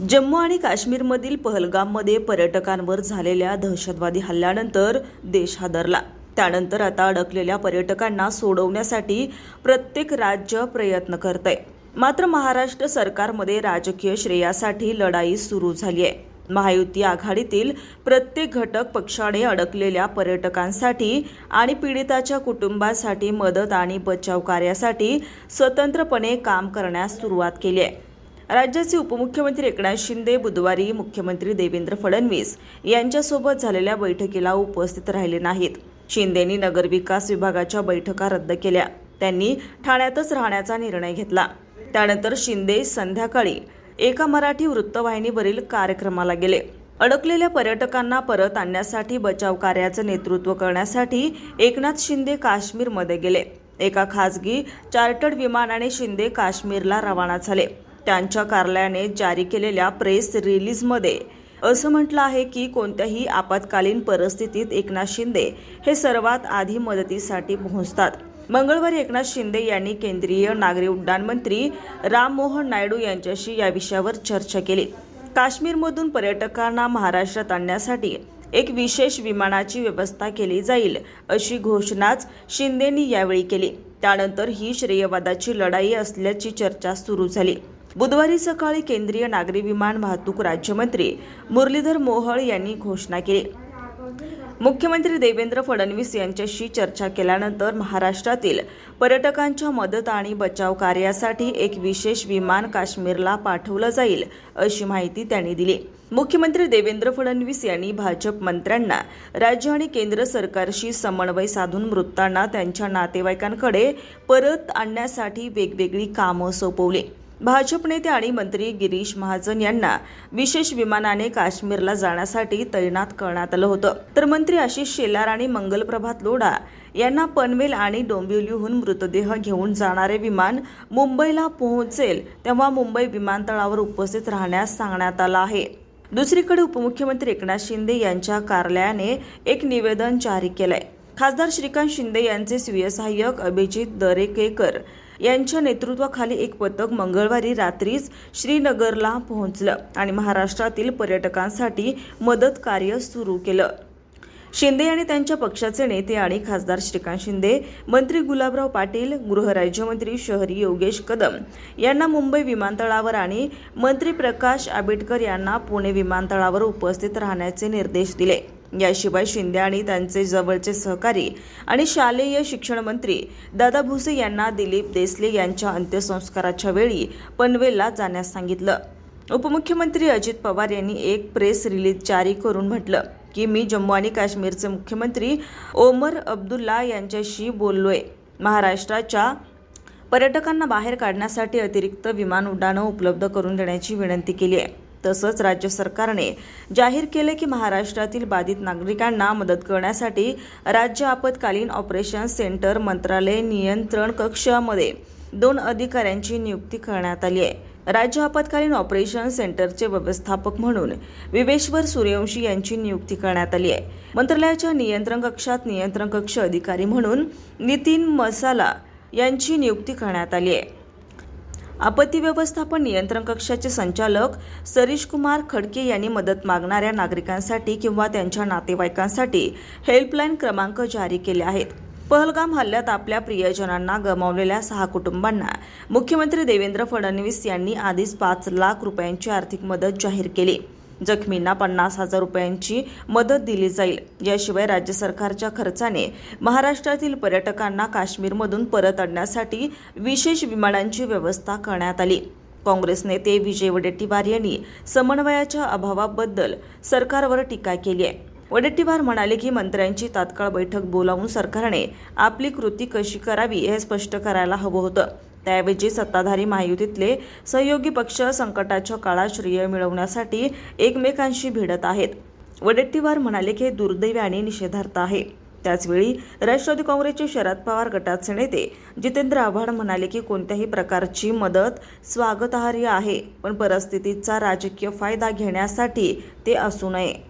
जम्मू आणि काश्मीरमधील पहलगाममध्ये पर्यटकांवर झालेल्या दहशतवादी हल्ल्यानंतर देश हादरला. त्यानंतर आता अडकलेल्या पर्यटकांना सोडवण्यासाठी प्रत्येक राज्य प्रयत्न करत आहे मात्र महाराष्ट्र सरकारमध्ये राजकीय श्रेयासाठी लढाई सुरू झाली आहे महायुती आघाडीतील प्रत्येक घटक पक्षाने अडकलेल्या पर्यटकांसाठी आणि पीडिताच्या कुटुंबासाठी मदत आणि बचाव कार्यासाठी स्वतंत्रपणे काम करण्यास सुरुवात केली आहे राज्याचे उपमुख्यमंत्री एकनाथ शिंदे बुधवारी मुख्यमंत्री देवेंद्र फडणवीस यांच्यासोबत झालेल्या बैठकीला उपस्थित राहिले नाहीत. शिंदेनी नगरविकास विभागाच्या बैठका रद्द केल्या. त्यांनी ठाण्यातच राहण्याचा निर्णय घेतला. त्यानंतर शिंदे संध्याकाळी एका मराठी वृत्तवाहिनीवरील कार्यक्रमाला गेले. अडकलेल्या पर्यटकांना परत आणण्यासाठी बचाव कार्याचं नेतृत्व करण्यासाठी एकनाथ शिंदे काश्मीरमध्ये गेले. एका खासगी चार्टर्ड विमानाने शिंदे काश्मीरला रवाना झाले. त्यांच्या कार्यालयाने जारी केलेल्या प्रेस रिलीजमध्ये. असं म्हटलं आहे की कोणत्याही आपत्कालीन परिस्थितीत एकनाथ शिंदे हे सर्वात आधी मदतीसाठी पोहोचतात. मंगळवारी एकनाथ शिंदे यांनी केंद्रीय नागरी उड्डाण मंत्री राममोहन नायडू यांच्याशी या विषयावर चर्चा केली. काश्मीरमधून पर्यटकांना महाराष्ट्रात आणण्यासाठी एक विशेष विमानाची व्यवस्था केली जाईल अशी घोषणाच शिंदेनी यावेळी केली. त्यानंतर ही श्रेयवादाची लढाई असल्याची चर्चा सुरू झाली. बुधवारी सकाळी केंद्रीय नागरी विमान वाहतूक राज्यमंत्री मुरलीधर मोहळ यांनी घोषणा केली. मुख्यमंत्री देवेंद्र फडणवीस यांच्याशी चर्चा केल्यानंतर महाराष्ट्रातील पर्यटकांच्या मदत आणि बचाव कार्यासाठी एक विशेष विमान काश्मीरला पाठवलं जाईल अशी माहिती त्यांनी दिली. मुख्यमंत्री देवेंद्र फडणवीस यांनी भाजप मंत्र्यांना राज्य आणि केंद्र सरकारशी समन्वय साधून मृतांना त्यांच्या नातेवाईकांकडे परत आणण्यासाठी वेगवेगळी कामं सोपवली. भाजप नेते आणि मंत्री गिरीश महाजन यांना विशेष विमानाने काश्मीरला जाण्यासाठी तैनात करण्यात आलं होतं. तर मंत्री आशिष शेलार आणि मंगलप्रभात लोढा यांना पनवेल आणि डोंबिवलीहून मृतदेह घेऊन जाणारे विमान मुंबईला पोहोचेल तेव्हा मुंबई विमानतळावर उपस्थित राहण्यास सांगण्यात आलं आहे. दुसरीकडे उपमुख्यमंत्री एकनाथ शिंदे यांच्या कार्यालयाने एक निवेदन जारी केलंय. खासदार श्रीकांत शिंदे यांचे स्वीय सहाय्यक अभिजित दरेकेकर यांच्या नेतृत्वाखाली एक पथक मंगळवारी रात्रीच श्रीनगरला पोहोचलं आणि महाराष्ट्रातील पर्यटकांसाठी मदत कार्य सुरू केलं. शिंदे आणि त्यांच्या पक्षाचे नेते आणि खासदार श्रीकांत शिंदे मंत्री गुलाबराव पाटील गृहराज्यमंत्री शहरी योगेश कदम यांना मुंबई विमानतळावर आणि मंत्री प्रकाश आंबेडकर यांना पुणे विमानतळावर उपस्थित राहण्याचे निर्देश दिले. याशिवाय शिंदे आणि त्यांचे जवळचे सहकारी आणि शालेय शिक्षण मंत्री दादा भुसे यांना दिलीप देसले यांच्या अंत्यसंस्काराच्या वेळी पनवेलला जाण्यास सांगितलं. उपमुख्यमंत्री अजित पवार यांनी एक प्रेस रिलीज जारी करून म्हटलं की मी जम्मू आणि काश्मीरचे मुख्यमंत्री ओमर अब्दुल्ला यांच्याशी बोललोय. महाराष्ट्राच्या पर्यटकांना बाहेर काढण्यासाठी अतिरिक्त विमान उड्डाणं उपलब्ध करून देण्याची विनंती केली आहे. तसंच राज्य सरकारने जाहीर केले की महाराष्ट्रातील बाधित नागरिकांना मदत करण्यासाठी राज्य आपत्कालीन ऑपरेशन सेंटर मंत्रालय नियंत्रण कक्षामध्ये दोन अधिकाऱ्यांची नियुक्ती करण्यात आली आहे. राज्य आपत्कालीन ऑपरेशन सेंटरचे व्यवस्थापक म्हणून विवेश्वर सूर्यवंशी यांची नियुक्ती करण्यात आली आहे. मंत्रालयाच्या नियंत्रण कक्षात नियंत्रण कक्ष अधिकारी म्हणून नितीन मसाला यांची नियुक्ती करण्यात आली आहे. आपत्ती व्यवस्थापन नियंत्रण कक्षाचे संचालक सरीश कुमार खडके यांनी मदत मागणाऱ्या नागरिकांसाठी किंवा त्यांच्या नातेवाईकांसाठी हेल्पलाईन क्रमांक जारी केले आहेत. पहलगाम हल्ल्यात आपल्या प्रियजनांना गमावलेल्या सहा कुटुंबांना मुख्यमंत्री देवेंद्र फडणवीस यांनी आधीच पाच लाख रुपयांची आर्थिक मदत जाहीर केली. जखमींना पन्नास हजार रुपयांची मदत दिली जाईल. याशिवाय राज्य सरकारच्या खर्चाने महाराष्ट्रातील पर्यटकांना काश्मीरमधून परत आणण्यासाठी विशेष विमानांची व्यवस्था करण्यात आली. काँग्रेस नेते विजय वडेट्टीवार यांनी समन्वयाच्या अभावाबद्दल सरकारवर टीका केली आहे. वडेट्टीवार म्हणाले की मंत्र्यांची तात्काळ बैठक बोलावून सरकारने आपली कृती कशी करावी हे स्पष्ट करायला हवं होतं. त्याऐवजी सत्ताधारी महायुतीतले सहयोगी पक्ष संकटाच्या काळात श्रेय मिळवण्यासाठी एकमेकांशी भिडत आहेत. वडेट्टीवार म्हणाले की हे दुर्दैवी आणि निषेधार्थ आहे. त्याचवेळी राष्ट्रवादी काँग्रेसचे शरद पवार गटाचे नेते जितेंद्र आव्हाड म्हणाले की कोणत्याही प्रकारची मदत स्वागतार्ह आहे पण परिस्थितीचा राजकीय फायदा घेण्यासाठी ते असू नये.